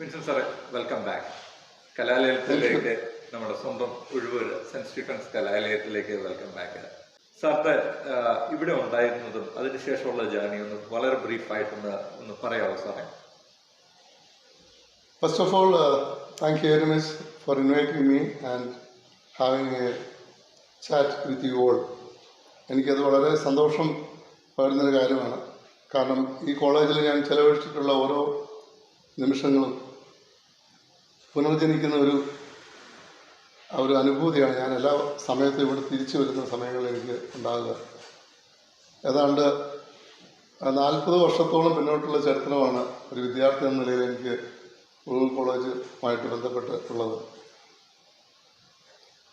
വിൻസൻ സാറെ welcome back കലാലയത്തിലേക്ക് നമ്മുടെ സ്വന്തം ഒഴിവൂര് സെന്റ് സ്റ്റീഫൻസ് കലാലയത്തിലേക്ക് വെൽക്കം ബാക്ക് സാറിന്റെ ഇവിടെ ഉണ്ടായിരുന്നതും അതിനുശേഷമുള്ള ജേർണി ഒന്ന് വളരെ ബ്രീഫായിട്ടൊന്ന് ഒന്ന് പറയാമോ സാറേ? First of all thank you very much for inviting me and having a chat with you all എനിക്കത് വളരെ സന്തോഷം പകരുന്നൊരു കാര്യമാണ്. കാരണം ഈ കോളേജിൽ ഞാൻ ചെലവഴിച്ചിട്ടുള്ള ഓരോ നിമിഷങ്ങളും പുനർജനിക്കുന്ന ഒരു ആ ഒരു അനുഭൂതിയാണ് ഞാൻ എല്ലാ സമയത്തും ഇവിടെ തിരിച്ചു വരുന്ന സമയങ്ങളിൽ എനിക്ക് ഉണ്ടാകുക. ഏതാണ്ട് നാൽപ്പത് വർഷത്തോളം പിന്നോട്ടുള്ള ചരിത്രമാണ് ഒരു വിദ്യാർത്ഥി എന്ന നിലയിൽ എനിക്ക് ഉൾ കോളേജുമായിട്ട് ബന്ധപ്പെട്ടിട്ടുള്ളത്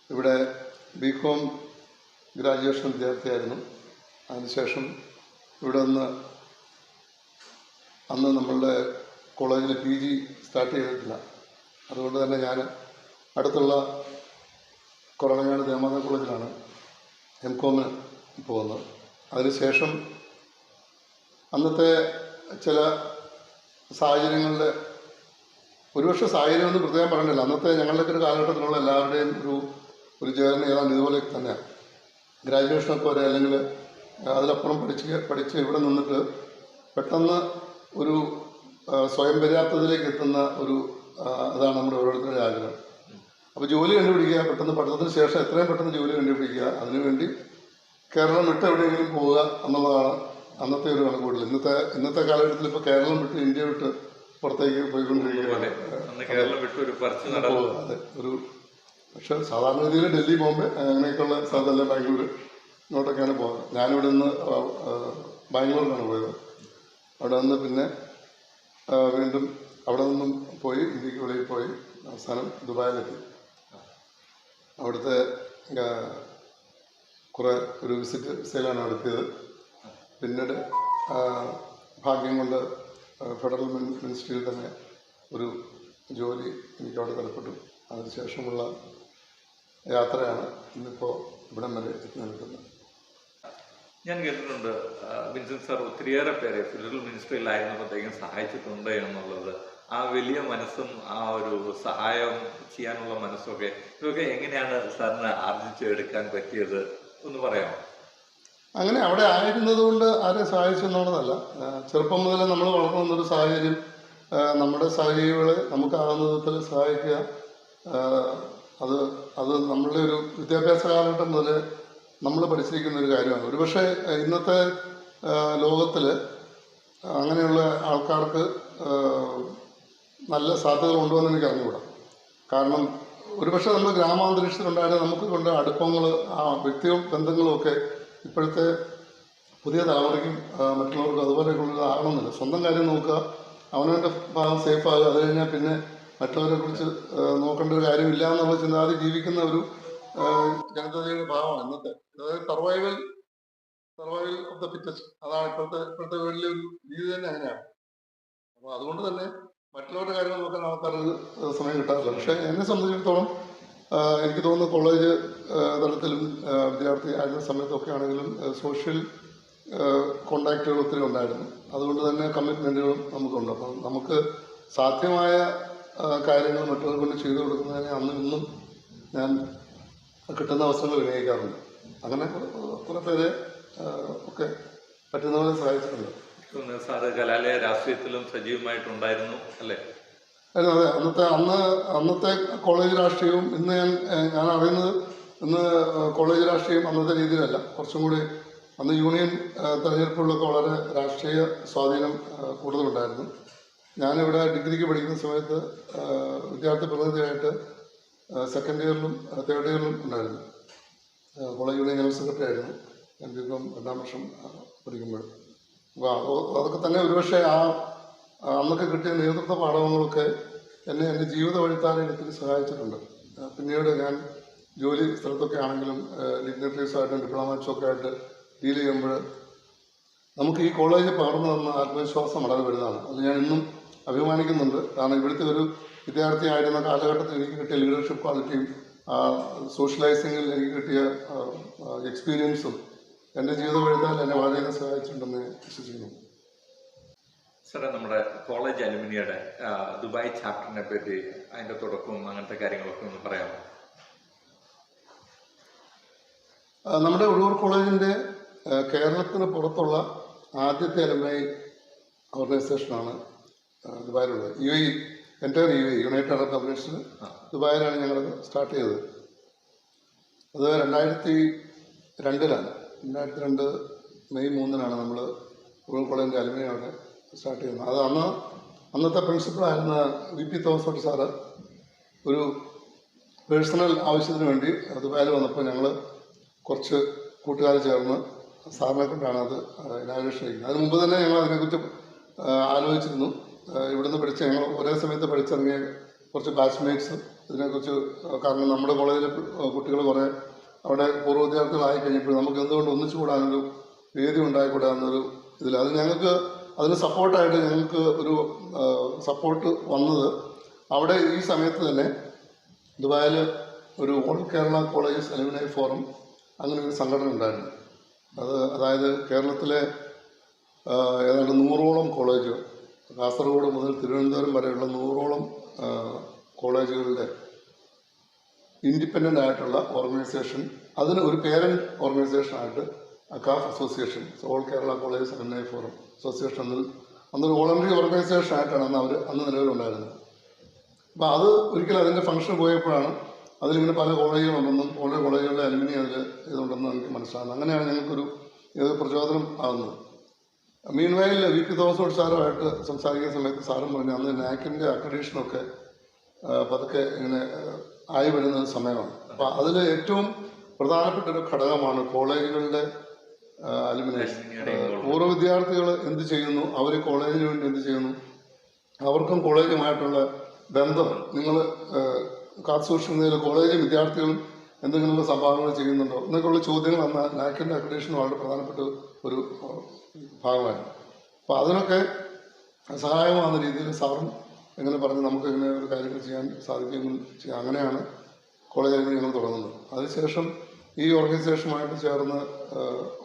ഇവിടെ ബി കോം ഗ്രാജുവേഷൻ വിദ്യാർത്ഥിയായിരുന്നു. അതിനുശേഷം ഇവിടെ നിന്ന് അന്ന് നമ്മളുടെ കോളേജിൽ പി ജി സ്റ്റാർട്ട് ചെയ്തിട്ടില്ല. അതുകൊണ്ട് തന്നെ ഞാൻ അടുത്തുള്ള കൊറളങ്ങാട് ദേവമാതാ കോളേജിലാണ് എം കോമിന് പോകുന്നത്. അതിനുശേഷം അന്നത്തെ ചില സാഹചര്യങ്ങളിൽ ഒരുപക്ഷെ സാഹചര്യം ഒന്നും പ്രത്യേകം പറഞ്ഞില്ല അന്നത്തെ ഞങ്ങളുടെ ഒരു കാലഘട്ടത്തിലുള്ള എല്ലാവരുടെയും ഒരു ഒരു ജേർണി ഏതാണ്ട് ഇതുപോലെ തന്നെയാണ് ഗ്രാജുവേഷനൊക്കെ വരെ അല്ലെങ്കിൽ അതിലപ്പുറം പഠിച്ച് പഠിച്ച് ഇവിടെ നിന്നിട്ട് പെട്ടെന്ന് ഒരു സ്വയം പര്യാപ്തതയിലേക്ക് എത്തുന്ന ഒരു അതാണ് നമ്മുടെ ഓരോരുത്തരുടെ ആഗ്രഹം. അപ്പോൾ ജോലി കണ്ടുപിടിക്കുക പെട്ടെന്ന് പഠനത്തിന് ശേഷം എത്രയും പെട്ടെന്ന് ജോലി കണ്ടുപിടിക്കുക അതിനുവേണ്ടി കേരളം വിട്ട് എവിടെയെങ്കിലും പോവുക എന്നുള്ളതാണ് അന്നത്തെ ഒരു കണക്കൂടൽ ഇന്നത്തെ ഇന്നത്തെ കാലഘട്ടത്തിൽ ഇപ്പോൾ കേരളം വിട്ട് ഇന്ത്യ വിട്ട് പുറത്തേക്ക് പോയിക്കൊണ്ടിരിക്കുകയാണ്. അതെ ഒരു പക്ഷെ സാധാരണ രീതിയിൽ ഡൽഹി ബോംബെ അങ്ങനെയൊക്കെയുള്ള സ്ഥലത്തല്ല ബാംഗ്ലൂർ ഇങ്ങോട്ടൊക്കെയാണ് പോകുന്നത് ഞാനിവിടെ നിന്ന് ബാംഗ്ലൂരിലാണ് പോയത്. അവിടെ നിന്ന് പിന്നെ വീണ്ടും അവിടെ നിന്നും പോയി ഇന്ത്യയ്ക്ക് വെളിയിൽ പോയി അവസാനം ദുബായിലെത്തി. അവിടുത്തെ കുറേ ഒരു വിസിറ്റ് സെയിലാണ് നടത്തിയത്. പിന്നീട് ഭാഗ്യം കൊണ്ട് ഫെഡറൽ മിനിസ്ട്രിയിൽ തന്നെ ഒരു ജോലി എനിക്ക് അവിടെ തലപ്പെട്ടു. അതിനുശേഷമുള്ള യാത്രയാണ് ഇന്നിപ്പോൾ ഇവിടം വരെ എത്തി നിൽക്കുന്നത് ഞാൻ കേട്ടിട്ടുണ്ട് വിൻസെന്റ് സാർ ഒത്തിരിയേറെ പേരെ ഫെഡറൽ മിനിസ്ട്രിയിലായിരുന്നപ്പോഴത്തേക്കും സഹായിച്ചിട്ടുണ്ട് എന്നുള്ളത്. ആ വലിയ മനസ്സും ആ ഒരു സഹായം ചെയ്യാനുള്ള മനസ്സൊക്കെ ഇതൊക്കെ എങ്ങനെയാണ് സാറിന് ആർജിച്ചെടുക്കാൻ പറ്റിയത്? ഒന്ന് പറയാമോ? അങ്ങനെ അവിടെ ആയിരുന്നത് കൊണ്ട് ആരെ സഹായിച്ചു എന്നുള്ളതല്ല. ചെറുപ്പം മുതലേ നമ്മൾ വളർന്നു വന്നൊരു സാഹചര്യം നമ്മുടെ സഹജീവികളെ നമുക്കാകുന്ന വിധത്തിൽ സഹായിക്കുക. അത് അത് നമ്മളുടെ ഒരു വിദ്യാഭ്യാസ കാലഘട്ടം മുതൽ നമ്മൾ പഠിച്ചിരിക്കുന്ന ഒരു കാര്യമാണ്. ഒരുപക്ഷെ ഇന്നത്തെ ലോകത്തിൽ അങ്ങനെയുള്ള ആൾക്കാർക്ക് നല്ല സാധ്യതകൾ ഉണ്ടോയെന്ന് എനിക്ക് അറിഞ്ഞുകൂടാ. കാരണം ഒരുപക്ഷെ നമ്മൾ ഗ്രാമാന്തരീക്ഷത്തിലുണ്ടായിരുന്ന നമുക്ക് കൊണ്ട് അടുപ്പങ്ങൾ ആ വ്യക്തി ബന്ധങ്ങളും ഒക്കെ ഇപ്പോഴത്തെ പുതിയ തലമുറയ്ക്കും മറ്റുള്ളവർക്കും അതുപോലെയൊക്കെയുള്ളത് ആകണമെന്നില്ല. സ്വന്തം കാര്യം നോക്കുക അവനവന്റെ ഭാഗം സേഫ് ആകുക അത് കഴിഞ്ഞാൽ പിന്നെ മറ്റുള്ളവരെ കുറിച്ച് നോക്കേണ്ട ഒരു കാര്യമില്ല എന്നുള്ള ചിന്താതെ ജീവിക്കുന്ന ഒരു ജനതയുടെ ഭാഗമാണ് ഇന്നത്തെ. അതായത് survival survival of the fittest അതാണ് ഇപ്പോഴത്തെ ഇപ്പോഴത്തെ വേൾഡിലെ ഒരു രീതി തന്നെ അങ്ങനെയാണ്. അപ്പോൾ അതുകൊണ്ട് തന്നെ മറ്റുള്ളവരുടെ കാര്യങ്ങൾ നോക്കാൻ ആൾക്കാർക്ക് സമയം കിട്ടാറില്ല. പക്ഷെ എന്നെ സംബന്ധിച്ചിടത്തോളം എനിക്ക് തോന്നുന്നു കോളേജ് തലത്തിലും വിദ്യാർത്ഥി ആയിരുന്ന സമയത്തൊക്കെ ആണെങ്കിലും സോഷ്യൽ കോണ്ടാക്റ്റുകൾ ഒത്തിരി ഉണ്ടായിരുന്നു. അതുകൊണ്ട് തന്നെ കമ്മിറ്റ്മെന്റുകളും നമുക്കുണ്ട്. അപ്പം നമുക്ക് സാധ്യമായ കാര്യങ്ങൾ മറ്റുള്ളവർ കൊണ്ട് ചെയ്തു കൊടുക്കുന്നതിന് അന്നും ഇന്നും ഞാൻ കിട്ടുന്ന അവസരങ്ങൾ വിനിയോഗിക്കാറുണ്ട്. അങ്ങനെ കുറെ- പേര് ഒക്കെ പറ്റുന്ന പോലെ സഹായിച്ചിട്ടുണ്ട്. സാറ് കലാലയ രാഷ്ട്രീയത്തിലും സജീവമായിട്ടുണ്ടായിരുന്നു അല്ലേ? അല്ല അതെ. അന്നത്തെ അന്ന് അന്നത്തെ കോളേജ് രാഷ്ട്രീയവും ഇന്ന് ഞാൻ ഞാൻ അറിയുന്നത് ഇന്ന് കോളേജ് രാഷ്ട്രീയം അന്നത്തെ രീതിയിലല്ല. കുറച്ചും കൂടി അന്ന് യൂണിയൻ തെരഞ്ഞെടുപ്പുകളിലൊക്കെ വളരെ രാഷ്ട്രീയ സ്വാധീനം കൂടുതലുണ്ടായിരുന്നു. ഞാനിവിടെ ഡിഗ്രിക്ക് പഠിക്കുന്ന സമയത്ത് വിദ്യാർത്ഥി പ്രതിനിധിയായിട്ട് സെക്കൻഡ് ഇയറിലും തേർഡ് ഇയറിലും ഉണ്ടായിരുന്നു. കോളേജ് യൂണിയൻ ജനറൽ സെക്രട്ടറി ആയിരുന്നു. ഞാൻ ബികോം രണ്ടാം വർഷം പഠിക്കുമ്പോൾ. അപ്പോൾ അത് അതൊക്കെ തന്നെ ഒരുപക്ഷെ ആ അന്നൊക്കെ കിട്ടിയ നേതൃത്വ പാഠങ്ങളൊക്കെ എന്നെ എന്റെ ജീവിത വഴിത്താരം ഒത്തിരി സഹായിച്ചിട്ടുണ്ട്. പിന്നീട് ഞാൻ ജോലി സ്ഥലത്തൊക്കെ ആണെങ്കിലും ഡിഗ്നറ്ററീസായിട്ടും ഡിപ്ലോമാറ്റ്സൊക്കെ ആയിട്ട് ഡീൽ ചെയ്യുമ്പോൾ നമുക്ക് ഈ കോളേജ് പകർന്നു തന്ന ആത്മവിശ്വാസം വളരെ വലുതാണ്. അത് ഞാൻ ഇന്നും അഭിമാനിക്കുന്നുണ്ട്. കാരണം ഇവിടുത്തെ ഒരു വിദ്യാർത്ഥി ആയിരുന്ന കാലഘട്ടത്തിൽ എനിക്ക് കിട്ടിയ ലീഡർഷിപ്പ് ക്വാളിറ്റിയും സോഷ്യലൈസിങ്ങിൽ എനിക്ക് കിട്ടിയ എക്സ്പീരിയൻസും എന്റെ ജീവിത വഴുതാൽ എന്നെ വളരെയധികം സഹായിച്ചിട്ടുണ്ടെന്ന് വിശ്വസിക്കുന്നു. സാറേ നമ്മുടെ കോളേജ് അലുമിനിയുടെ ദുബായ് ചാപ്റ്ററിനെ പറ്റി അതിന്റെ തുടക്കവും അങ്ങനത്തെ കാര്യങ്ങളൊക്കെ ഒന്ന് പറയാമോ? നമ്മുടെ ഉള്ളൂർ കോളേജിന്റെ കേരളത്തിന് പുറത്തുള്ള ആദ്യത്തെ അലുമിനായി ഓർഗനൈസേഷനാണ് ദുബായിലുള്ളത്. യു എ എന്റെ യു എ യുണൈറ്റഡ് അറബ് എമിറേറ്റ്സിൽ ദുബായിലാണ് ഞങ്ങളത് സ്റ്റാർട്ട് ചെയ്തത്. അത് രണ്ടായിരത്തി രണ്ടിലാണ്. രണ്ടായിരത്തി രണ്ട് മെയ് മൂന്നിനാണ് നമ്മൾ റൂൾ കോളേജിന്റെ അലുമിനിയം അവിടെ സ്റ്റാർട്ട് ചെയ്യുന്നത്. അത് അന്ന് അന്നത്തെ പ്രിൻസിപ്പളായിരുന്ന വി പി തോമസ് സാറ് ഒരു പേഴ്സണൽ ആവശ്യത്തിന് വേണ്ടി ദുബായിൽ വന്നപ്പോൾ ഞങ്ങൾ കുറച്ച് കൂട്ടുകാർ ചേർന്ന് സാറിനെ കൊണ്ടാണ് അത് ഇനാഗ്രേഷൻ ചെയ്യുന്നത്. അതിന് മുമ്പ് തന്നെ ഞങ്ങൾ അതിനെക്കുറിച്ച് ആലോചിച്ചിരുന്നു. ഇവിടുന്ന് പഠിച്ച ഞങ്ങൾ ഒരേ സമയത്ത് പഠിച്ചിറങ്ങിയ കുറച്ച് ബാച്ച്മേറ്റ്സ് ഇതിനെക്കുറിച്ച് കാരണം നമ്മുടെ കോളേജിലെ കുട്ടികൾ കുറേ അവിടെ പൂർവ വിദ്യാർത്ഥികളായി കഴിഞ്ഞപ്പോൾ നമുക്ക് എന്തുകൊണ്ട് ഒന്നിച്ചു കൂടാനൊരു വേദി ഉണ്ടായിക്കൂടാ എന്നൊരു ഇതിൽ അത് ഞങ്ങൾക്ക് അതിന് സപ്പോർട്ടായിട്ട് ഞങ്ങൾക്ക് ഒരു സപ്പോർട്ട് വന്നത് അവിടെ ഈ സമയത്ത് തന്നെ ദുബായിൽ ഒരു all Kerala college alumni forum അങ്ങനെ ഒരു സംഘടന ഉണ്ടായിരുന്നു. അത് അതായത് കേരളത്തിലെ ഏതാണ്ട് നൂറോളം കോളേജുകൾ. കാസർഗോഡ് മുതൽ തിരുവനന്തപുരം വരെയുള്ള നൂറോളം കോളേജുകളുടെ ഇൻഡിപെൻഡന്റ് ആയിട്ടുള്ള ഓർഗനൈസേഷൻ അതിന് ഒരു പേരന്റ് ഓർഗനൈസേഷനായിട്ട് Akcaf association soul Kerala college alumni forum association എന്നൊരു അന്നൊരു വോളണ്ടറി ഓർഗനൈസേഷൻ ആയിട്ടാണ് അന്ന് അവർ അന്ന് നിലവിലുണ്ടായിരുന്നത്. അപ്പോൾ അത് ഒരിക്കലും അതിന്റെ ഫംഗ്ഷൻ പോയപ്പോഴാണ് അതിലിങ്ങനെ പല കോളേജുകളുണ്ടെന്നും ഓരോ കോളേജുകളിലെ അലുമിനി അതിൽ ഇതുണ്ടെന്നും എനിക്ക് മനസ്സിലാകുന്നത്. അങ്ങനെയാണ് ഞങ്ങൾക്കൊരു ഇത് പ്രചോദനം ആകുന്നത്. മീൻ വയലിൽ വി പി തോമസോട് സാറുമായിട്ട് സംസാരിക്കുന്ന സമയത്ത് സാറും പറഞ്ഞു അന്ന് നാക്കിന്റെ അക്രഡീഷനൊക്കെ പതുക്കെ ഇങ്ങനെ ആയി വരുന്ന സമയമാണ്. അപ്പോൾ അതിൽ ഏറ്റവും പ്രധാനപ്പെട്ട ഒരു ഘടകമാണ് കോളേജുകളുടെ അലുമിനേഷൻ പൂർവ വിദ്യാർത്ഥികൾ എന്ത് ചെയ്യുന്നു? അവർ കോളേജിന് വേണ്ടി എന്ത് ചെയ്യുന്നു? അവർക്കും കോളേജുമായിട്ടുള്ള ബന്ധം. നിങ്ങൾ കാത്തുസൂക്ഷിക്കുന്നതിൽ കോളേജ് വിദ്യാർത്ഥികളും എന്തെങ്കിലും സംഭാവനകൾ ചെയ്യുന്നുണ്ടോ? എന്നൊക്കെയുള്ള ചോദ്യങ്ങൾ അന്ന് നാക്കിന്റെ അക്രഡീഷൻ വളരെ പ്രധാനപ്പെട്ട ഒരു ഭാഗമായിരുന്നു അപ്പോൾ അതിനൊക്കെ സഹായമാകുന്ന രീതിയിൽ സാറും എങ്ങനെ പറഞ്ഞ് നമുക്ക് ഇങ്ങനെ ഒരു കാര്യങ്ങൾ ചെയ്യാൻ സാധിക്കും അങ്ങനെയാണ് കോളേജിൽ ഞങ്ങൾ തുടങ്ങുന്നത്. അതിനുശേഷം ഈ ഓർഗനൈസേഷനുമായിട്ട് ചേർന്ന്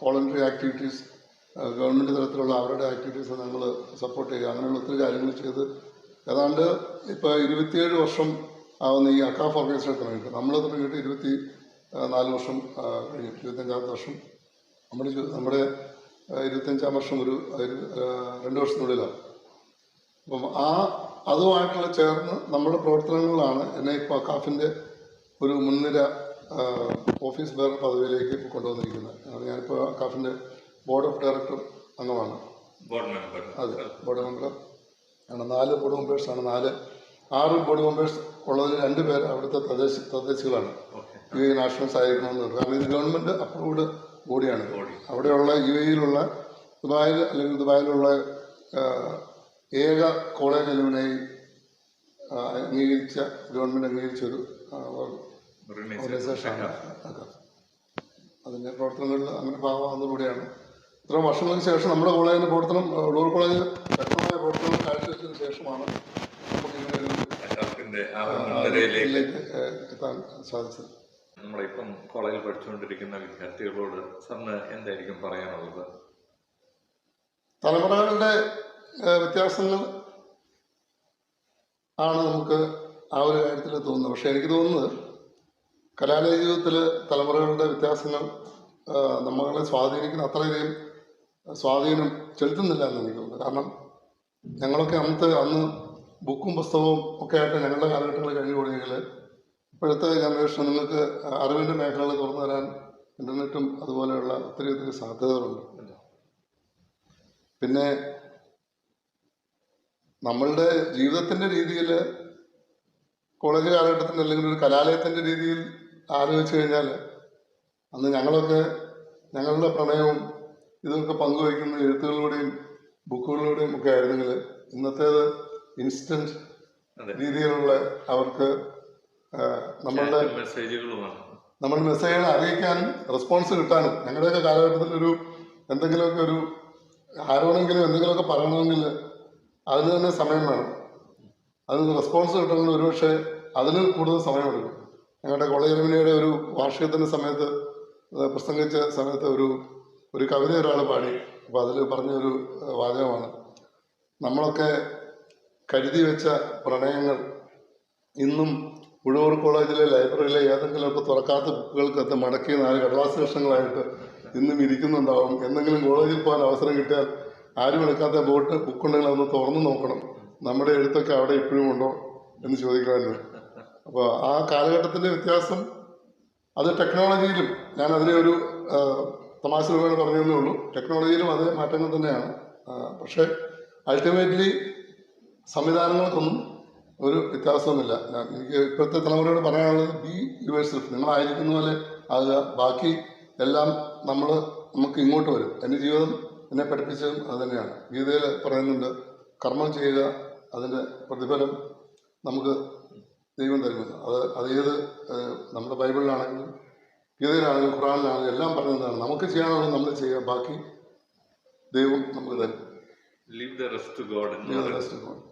വോളണ്ടറി ആക്ടിവിറ്റീസ് ഗവൺമെന്റ് തരത്തിലുള്ള അവരുടെ ആക്ടിവിറ്റീസ് ഞങ്ങൾ സപ്പോർട്ട് ചെയ്യുക. അങ്ങനെയുള്ള ഒത്തിരി കാര്യങ്ങൾ ചെയ്ത് ഏതാണ്ട് ഇപ്പോൾ ഇരുപത്തിയേഴ് വർഷം ആവുന്ന ഈ അക്കാഫ് ഓർഗനൈസേഷൻ തുടങ്ങിയിട്ട് നമ്മൾ തുടങ്ങിയിട്ട് ഇരുപത്തി നാല് വർഷം കഴിഞ്ഞിട്ട് കഴിഞ്ഞു. ഇരുപത്തഞ്ചാമത്തെ വർഷം നമ്മുടെ നമ്മുടെ ഇരുപത്തഞ്ചാം വർഷം ഒരു രണ്ട് വർഷത്തിനുള്ളിലാണ്. അപ്പം ആ അതുമായിട്ടുള്ള ചേർന്ന് നമ്മുടെ പ്രവർത്തനങ്ങളാണ് എന്നെ ഇപ്പോൾ അക്കാഫിന്റെ ഒരു മുൻനിര ഓഫീസ് ബെയർ പദവിയിലേക്ക് കൊണ്ടുവന്നിരിക്കുന്നത്. ഞാനിപ്പോൾ അക്കാഫിന്റെ ബോർഡ് ഓഫ് ഡയറക്ടർ അംഗമാണ്. Board member. അതെ ബോർഡ് മെമ്പർ. ആണ് നാല് ബോർഡ് മെമ്പേഴ്സാണ് നാല് ആറ് ബോർഡ് മെമ്പേഴ്സ് ഉള്ളതിൽ രണ്ട് പേർ അവിടുത്തെ തദ്ദേശ തദ്ദേശികളാണ്. യു എ നാഷണൽസ് ആയിരിക്കണമെന്നുണ്ട് കാരണം ഇത് ഗവൺമെന്റ് അപ്രൂവ്ഡ് ബോഡിയാണ് ബോഡി അവിടെയുള്ള യു എയിലുള്ള ദുബായിൽ അല്ലെങ്കിൽ ദുബായിലുള്ള ഏക കോളേജ് അലുമിനായി അംഗീകരിച്ച ഗവൺമെന്റ് അംഗീകരിച്ച ഒരു ഓർഗനൈസേഷനാണ്. അതിന്റെ പ്രവർത്തനങ്ങളിൽ അങ്ങനെ ഭാഗമാകുന്നതിലൂടെയാണ് ഇത്ര വർഷങ്ങൾക്ക് ശേഷം നമ്മുടെ കോളേജിന്റെ പ്രവർത്തനം ഉള്ളൂർ കോളേജ് ശക്തമായ പ്രവർത്തനം കാഴ്ചവെച്ചതിന് ശേഷമാണ് നമുക്ക് ഇങ്ങനെ ഒരു എത്താൻ സാധിച്ചത്. നമ്മുടെ ഇപ്പം കോളേജിൽ പഠിച്ചുകൊണ്ടിരിക്കുന്ന വിദ്യാർത്ഥികളോട് സാറിന് എന്തായിരിക്കും പറയാനുള്ളത്? തലമുറകളുടെ വ്യത്യാസങ്ങൾ ആണ് നമുക്ക് ആ ഒരു കാര്യത്തിൽ തോന്നുന്നത്. പക്ഷെ എനിക്ക് തോന്നുന്നത് കലാലയ ജീവിതത്തിൽ തലമുറകളുടെ വ്യത്യാസങ്ങൾ നമ്മളെ സ്വാധീനിക്കുന്ന അത്രയധികം സ്വാധീനം ചെലുത്തുന്നില്ല എന്ന് എനിക്ക് തോന്നുന്നു. കാരണം ഞങ്ങളൊക്കെ അന്നത്തെ അന്ന് ബുക്കും പുസ്തകവും ഒക്കെ ആയിട്ട് ഞങ്ങളുടെ കാലഘട്ടങ്ങൾ കഴിഞ്ഞു കൂടിയെങ്കിൽ ഇപ്പോഴത്തെ ജനറേഷൻ നിങ്ങൾക്ക് അറിവിന്റെ മേഖലകൾ തുറന്നു തരാൻ ഇന്റർനെറ്റും അതുപോലെയുള്ള ഒത്തിരി ഒത്തിരി സാധ്യതകളുണ്ട്. പിന്നെ നമ്മളുടെ ജീവിതത്തിന്റെ രീതിയിൽ കോളേജ് കാലഘട്ടത്തിന്റെ അല്ലെങ്കിൽ ഒരു കലാലയത്തിന്റെ രീതിയിൽ ആലോചിച്ച് കഴിഞ്ഞാൽ അന്ന് ഞങ്ങളൊക്കെ ഞങ്ങളുടെ പ്രണയവും ഇതൊക്കെ പങ്കുവയ്ക്കുന്ന എഴുത്തുകളിലൂടെയും ബുക്കുകളിലൂടെയും ഒക്കെ ആയിരുന്നെങ്കിൽ ഇന്നത്തേത് ഇൻസ്റ്റന്റ് രീതിയിലുള്ള അവർക്ക് നമ്മളുടെ മെസ്സേജുകളുമാണ്. നമ്മുടെ മെസ്സേജുകൾ അറിയിക്കാനും റെസ്പോൺസ് കിട്ടാനും. ഞങ്ങളുടെയൊക്കെ കാലഘട്ടത്തിൽ ഒരു എന്തെങ്കിലുമൊക്കെ ഒരു ആരോടെങ്കിലും എന്തെങ്കിലുമൊക്കെ പറയണമെങ്കിൽ അതിന് തന്നെ സമയം വേണം. അതിന് റെസ്പോൺസ് കിട്ടണമെങ്കിൽ ഒരുപക്ഷെ അതിന് കൂടുതൽ സമയമെടുക്കും ഞങ്ങളുടെ കോളേജ് റെമിനിയുടെ ഒരു വാർഷികത്തിന്റെ സമയത്ത് പ്രസംഗിച്ച സമയത്ത് ഒരു ഒരു കവിത ഒരാൾ പാടി. അപ്പോൾ അതിൽ പറഞ്ഞൊരു വാചകമാണ്. നമ്മളൊക്കെ കരുതി വെച്ച പ്രണയങ്ങൾ ഇന്നും ഉഴവൂർ കോളേജിലെ ലൈബ്രറിയിലെ ഏതെങ്കിലുമൊക്കെ തുറക്കാത്ത ബുക്കുകൾക്കകത്ത് മടക്കി നാല് കടലാസ് കഷ്ണങ്ങളായിട്ട് ഇന്നും ഇരിക്കുന്നുണ്ടാവും. എന്തെങ്കിലും കോളേജിൽ പോകാൻ അവസരം കിട്ടിയാൽ ആരും എടുക്കാത്ത ബോട്ട് ബുക്കുണ്ടെങ്കിൽ അതൊന്ന് തുറന്നു നോക്കണം. നമ്മുടെ എഴുത്തൊക്കെ അവിടെ ഇപ്പോഴും ഉണ്ടോ എന്ന് ചോദിക്കാമല്ലോ അപ്പോൾ ആ കാലഘട്ടത്തിന്റെ വ്യത്യാസം അത് ടെക്നോളജിയിലും ഞാൻ അതിനെ ഒരു തമാശ രൂപയാണ് പറഞ്ഞതേ ഉള്ളൂ. ടെക്നോളജിയിലും അതേ മാറ്റങ്ങൾ തന്നെയാണ്. പക്ഷേ അൾട്ടിമേറ്റ്ലി സംവിധാനങ്ങൾക്കൊന്നും ഒരു വ്യത്യാസമൊന്നുമില്ല. എനിക്ക് ഇപ്പോഴത്തെ തലമുറയോട് പറയാനുള്ളത് ബി യുവേഴ്സെൽഫ് നിങ്ങളായിരിക്കുന്ന പോലെ ആകുക. ബാക്കി എല്ലാം നമ്മൾ നമുക്ക് ഇങ്ങോട്ട് വരും. എന്റെ ജീവിതം എന്നെ പഠിപ്പിച്ചതും അത് തന്നെയാണ്. ഗീതയിൽ പറയുന്നുണ്ട് കർമ്മം ചെയ്യുക അതിന്റെ പ്രതിഫലം നമുക്ക് ദൈവം തരുമെന്ന്. അത് അത് ഏത് നമ്മുടെ ബൈബിളിലാണെങ്കിലും ഗീതയിലാണെങ്കിലും ഖുറാനിലാണെങ്കിലും എല്ലാം പറയുന്നതാണ്. നമുക്ക് ചെയ്യാനുള്ളത് നമ്മൾ ചെയ്യുക. ബാക്കി ദൈവം നമുക്ക് തരും. Leave the rest God leave the rest God.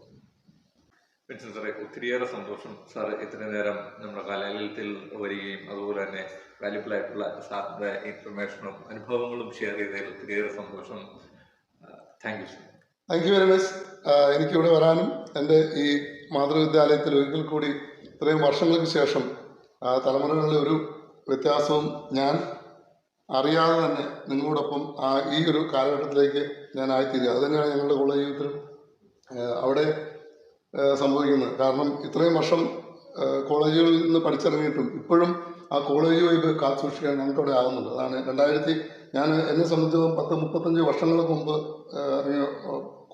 Vinson സാറേ ഒത്തിരിയേറെ സന്തോഷം. സാർ ഇത്രയും നേരം നമ്മുടെ കലാലയത്തിൽ വരികയും അതുപോലെ തന്നെ വാല്യുബിൾ ആയിട്ടുള്ള സാറിന്റെ ഇൻഫർമേഷനും അനുഭവങ്ങളും ഷെയർ ചെയ്തതിൽ ഒത്തിരിയേറെ സന്തോഷം. Thank you sir thank you very much എനിക്കിവിടെ വരാനും എന്റെ ഈ മാതൃവിദ്യാലയത്തിൽ ഒരിക്കൽ കൂടി ഇത്രയും വർഷങ്ങൾക്ക് ശേഷം തലമുറകളിലെ ഒരു വ്യത്യാസവും ഞാൻ അറിയാതെ തന്നെ നിങ്ങളോടൊപ്പം ആ ഈ ഒരു കാലഘട്ടത്തിലേക്ക് ഞാൻ ആയിത്തീരുക. അത് തന്നെയാണ് ഞങ്ങളുടെ കോളേജ് ജീവിതത്തിലും അവിടെ സംഭവിക്കുന്നത്. കാരണം ഇത്രയും വർഷം കോളേജുകളിൽ നിന്ന് പഠിച്ചിറങ്ങിയിട്ടും ഇപ്പോഴും ആ കോളേജ് വൈബ് കാത്തു സൂക്ഷിക്കാൻ ഞങ്ങൾക്ക് അവിടെ ആകുന്നുണ്ട് അതാണ് രണ്ടായിരത്തി ഞാൻ എന്നെ സംബന്ധിച്ചിടത്തോളം പത്ത് മുപ്പത്തഞ്ച് വർഷങ്ങൾക്ക് മുമ്പ് ഇറങ്ങിയ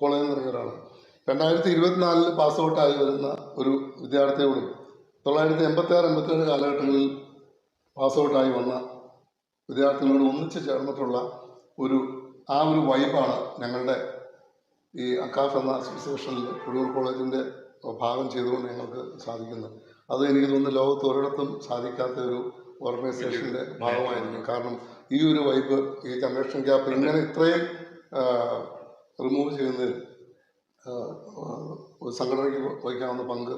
കോളേജിൽ നിന്ന് ഇറങ്ങിയ ഒരാളാണ്. രണ്ടായിരത്തി ഇരുപത്തിനാലിൽ പാസ് ഔട്ടായി വരുന്ന ഒരു വിദ്യാർത്ഥിയോടും തൊള്ളായിരത്തി എൺപത്തി ആറ് എൺപത്തി ഏഴ് കാലഘട്ടങ്ങളിൽ പാസ് ഔട്ടായി വന്ന വിദ്യാർത്ഥികളോട് ഒന്നിച്ച് ചേർന്നിട്ടുള്ള ഒരു ആ ഒരു വൈബാണ് ഞങ്ങളുടെ ഈ അക്കാഫ് എന്ന അസോസിയേഷനിൽ കുടിയൂർ കോളേജിന്റെ ഭാഗം ചെയ്തുകൊണ്ട് ഞങ്ങൾക്ക് സാധിക്കുന്നു. അത് എനിക്ക് തോന്നുന്നു ലോകത്ത് ഒരിടത്തും സാധിക്കാത്ത ഒരു ഓർഗനൈസേഷന്റെ ഭാഗമായിരിക്കും കാരണം ഈ ഒരു വൈബ് ഈ ജനറേഷൻ ഗ്യാപ്പ് ഇങ്ങനെ ഇത്രയും റിമൂവ് ചെയ്യുന്നതിൽ സംഘടനയ്ക്ക് വഹിക്കാവുന്ന പങ്ക്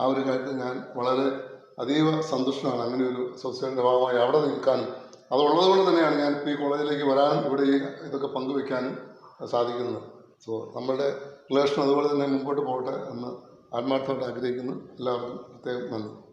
ആ ഒരു കാര്യത്തിൽ ഞാൻ വളരെ അതീവ സന്തുഷ്ടനാണ്. അങ്ങനെ ഒരു അസോസിയേഷന്റെ ഭാഗമായി അവിടെ നിൽക്കാനും അതുള്ളത് കൊണ്ട് തന്നെയാണ് ഞാൻ ഈ കോളേജിലേക്ക് വരാനും ഇവിടെ ഇതൊക്കെ പങ്കുവെക്കാനും സാധിക്കുന്നത്. സോ നമ്മളുടെ റിലേഷൻ അതുപോലെ തന്നെ മുമ്പോട്ട് പോകട്ടെ എന്ന് ആത്മാർത്ഥമായിട്ട് ആഗ്രഹിക്കുന്നു. എല്ലാവർക്കും പ്രത്യേകം നന്ദി.